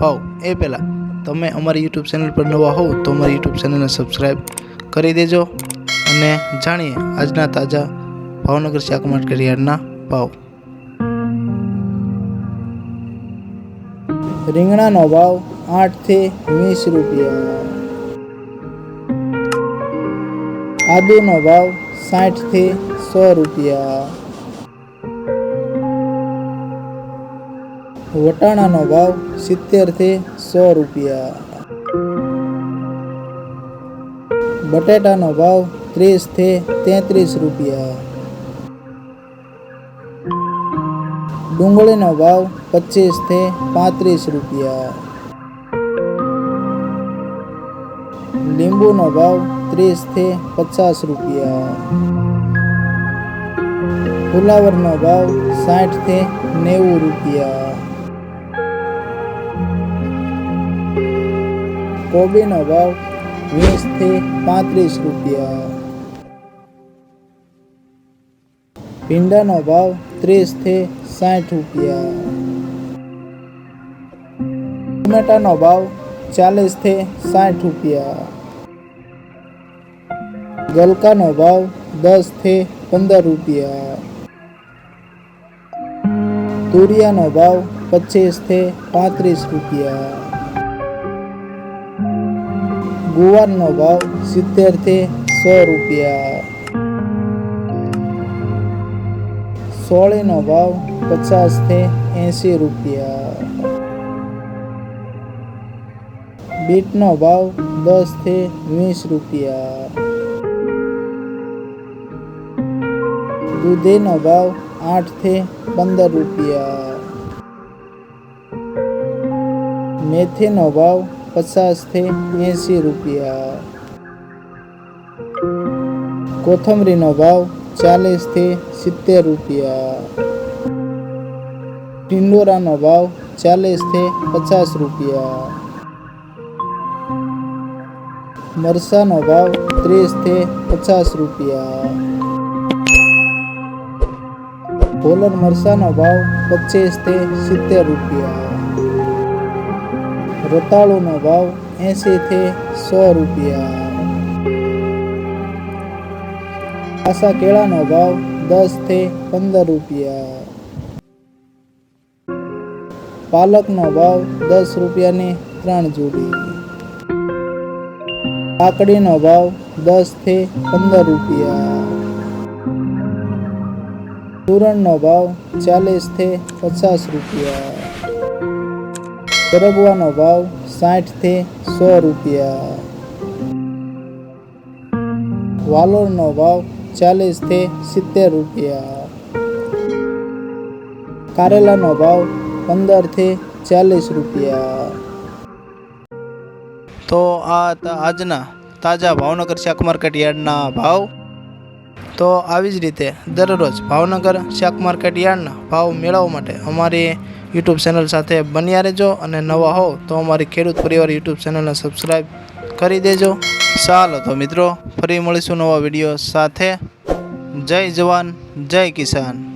ભાવ એ પહેલાં. તમે અમારી યુટ્યુબ ચેનલ પર નવા હોવ તો અમારી યુટ્યુબ ચેનલને સબસ્ક્રાઈબ કરી દેજો અને જાણીએ આજના તાજા ભાવનગર શાક માર્કેટ યાર્ડના ભાવ. રીંગણાનો ભાવ આઠથી વીસ રૂપિયા. આદુનો ભાવ સાઠથી સો રૂપિયા. વટાણાનો ભાવ સિત્તેરથી સો રૂપિયા. બટેટાનો ભાવ ત્રીસથી તેત્રીસ રૂપિયા. ડુંગળીનો ભાવ પચીસથી પાંત્રીસ રૂપિયા. લીંબુનો ભાવ ત્રીસથી પચાસ રૂપિયા. ફુલાવરનો ભાવ સાઠથી નેવું રૂપિયા. કોબીનો ભાવ વીસથી પાંત્રીસ રૂપિયા ભીંડાનો ભાવ ત્રીસથી સાઠ રૂપિયા ટમેટાનો ભાવ ચાલીસથી સાઠ રૂપિયા ગલકાનો ભાવ દસથી પંદર રૂપિયા તુરિયાનો ભાવ પચીસથી પાંત્રીસ રૂપિયા ગુવારનો ભાવ સિત્તેરથી સો રૂપિયા. સોળીનો ભાવ પચાસથી એંસી રૂપિયા. બીટનો ભાવ દસથી વીસ રૂપિયા. દૂધીનો ભાવ આઠથી પંદર રૂપિયા. મેથીનો ભાવ પચાસથી એંસી રૂપિયા. કોથમરીનો ભાવ ચાલીસથી સિત્તેર રૂપિયા. ટિંડોરાનો ભાવ ચાલીસથી પચાસ રૂપિયા. મરસાનો ભાવ ત્રીસથી પચાસ રૂપિયા. ભોલર મરસાનો ભાવ પચીસથી સિત્તેર રૂપિયા. રતાળુનો ભાવ એંશીથી સો રૂપિયા. આસા કેળાનો ભાવ દસથી પંદર રૂપિયા. પાલકનો ભાવ દસ રૂપિયાની ત્રણ જોડી. કાકડીનો ભાવ દસથી પંદર રૂપિયા. તુરણનો ભાવ ચાલીસથી પચાસ રૂપિયા. સરગવાનો ભાવ સાઠથી સો રૂપિયા. વાલોરનો ભાવ ચાલીસથી સિત્તેર રૂપિયા. કારેલાનો ભાવ પંદરથી ચાલીસ રૂપિયા. તો આ હતા આજના તાજા ભાવનગર શાક માર્કેટ યાર્ડના ભાવ. તો આવી જ રીતે દરરોજ ભાવનગર શાક માર્કેટ યાર્ડના ભાવ મેળવવા માટે અમારી યુટ્યુબ ચેનલ સાથે બન્યા રહેજો અને નવા હો તો અમારી ખેડૂત પરિવાર યુટ્યુબ ચેનલને સબસ્ક્રાઈબ કરી દેજો. ચાલો તો મિત્રો, ફરી મળીશું નવા વીડિયો સાથે. જય જવાન, જય કિસાન.